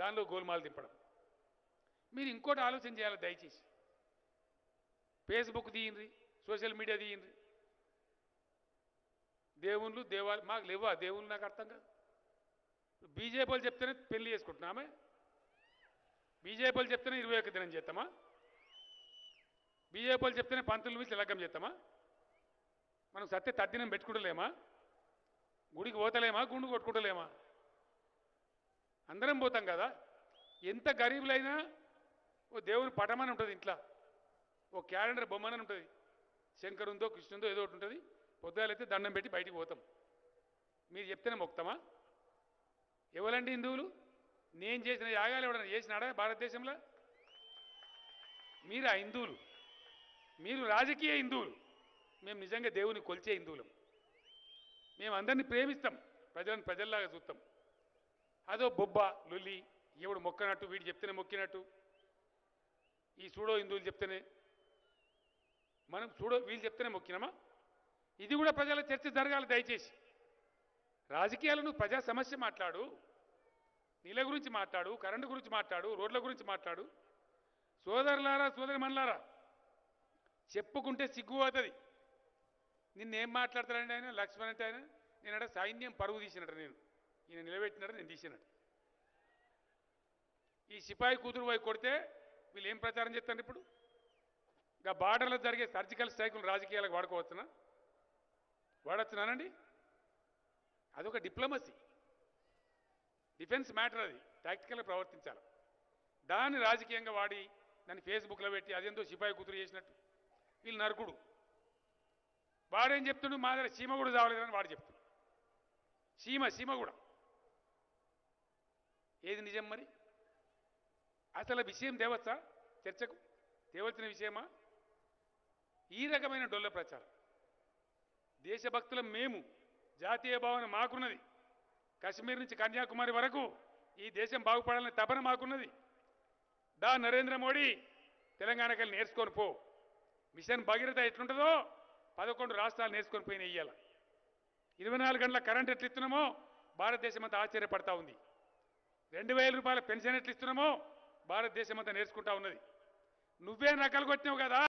దానిలో గోల్మాలు తిప్పడం. మీరు ఇంకోటి ఆలోచన చేయాలి దయచేసి. ఫేస్బుక్ తీయండి సోషల్ మీడియా తీయండి. దేవుళ్ళు దేవాలు మాకు లేవా? దేవుళ్ళు నాకు అర్థం కాదు. బీజేపీ వాళ్ళు చెప్తేనే పెళ్ళి చేసుకుంటున్నామే బీజేపీ వాళ్ళు చెప్తేనే ఇరవై ఒక్క దినం చేస్తామా? బీజేపీ వాళ్ళు చెప్తేనే పంతులు మించి లగ్గం చేస్తామా? మనం సత్య తద్దినం పెట్టుకుంటలేమా? గుడికి పోతలేమా? గుండు కొట్టుకుంటలేమా? అందరం పోతాం కదా. ఎంత గరీబులైనా ఓ దేవుని పటమని ఉంటుంది ఇంట్లో. ఓ క్యాలెండర్ బొమ్మని ఉంటుంది. శంకరుందో కృష్ణుందో ఏదో ఒకటి ఉంటుంది. పొద్దుగాలైతే దండం పెట్టి బయటికి పోతాం. మీరు చెప్తేనే మొక్తమా? ఎవరండి హిందువులు? నేను చేసిన యాగాలు ఎవడన్నా చేసినాడా భారతదేశంలో? మీరు ఆ హిందువులు? మీరు రాజకీయ హిందువులు. మేము నిజంగా దేవుని కొలిచే హిందువులం. మేము అందరినీ ప్రేమిస్తాం. ప్రజలను ప్రజల్లాగా చూస్తాం. అదో బొబ్బ లొల్లి ఎవడు మొక్కనట్టు వీడు చెప్తేనే మొక్కినట్టు. ఈ సూడో హిందువులు చెప్తేనే. మనం సూడో వీళ్ళు చెప్తేనే మొక్కినామా? ఇది కూడా ప్రజల చర్చ జరగాలి దయచేసి. రాజకీయాలను ప్రజా సమస్య మాట్లాడు. నీళ్ళ గురించి మాట్లాడు కరెంటు గురించి మాట్లాడు రోడ్ల గురించి మాట్లాడు. సోదరులారా సోదరి మనలారా చెప్పుకుంటే సిగ్గు అవుతుంది. నిన్నేం మాట్లాడతాడండి ఆయన? లక్ష్మణ్ అంటే ఆయన? నేనట సైన్యం పరుగు తీసినట్టు నేను. ఈయన నిలబెట్టినట్టు నేను తీసినట్టు ఈ సిపాయి కూతురు పోయి కొడితే వీళ్ళు ఏం ప్రచారం చేస్తారు ఇప్పుడు? ఇంకా బార్డర్లో జరిగే సర్జికల్ స్ట్రైకులు రాజకీయాలకు వాడుకోవచ్చునా? వాడచ్చునానండి? అదొక డిప్లొమసీ. డిఫెన్స్ మ్యాటర్ అది. టాక్టికల్గా ప్రవర్తించాలి. దాన్ని రాజకీయంగా వాడి దాన్ని ఫేస్బుక్లో పెట్టి అదేందో సిపాయి కూతురు చేసినట్టు. వీళ్ళు నరకుడు. వాడేం చెప్తుండు? మా దగ్గర సీమ కూడా చావలేదని వాడు చెప్తుండు. సీమ సీమ కూడా. ఏది నిజం మరి? అసలు విషయం తేవచ్చా చర్చకు? తేవలసిన విషయమా? ఈ రకమైన డొల్ల ప్రచారం. దేశభక్తుల మేము జాతీయ భావన మాకున్నది. కశ్మీర్ నుంచి కన్యాకుమారి వరకు ఈ దేశం బాగుపడాలని తపన మాకున్నది. డా నరేంద్ర మోడీ తెలంగాణకి వెళ్ళి నేర్చుకొని పో. మిషన్ భగీరథ ఎట్లుంటుందో పదకొండు రాష్ట్రాలు నేర్చుకొని పోయిన ఇయ్యాల. ఇరవై నాలుగు గంటల కరెంట్ ఎట్లు ఇస్తున్నామో భారతదేశం అంతా ఆశ్చర్యపడతా ఉంది. రెండు వేల రూపాయల పెన్షన్ ఎట్లు ఇస్తున్నామో? భారతదేశం అంతా నేర్చుకుంటా ఉన్నది. నువ్వే నకలు కొట్టినావు కదా?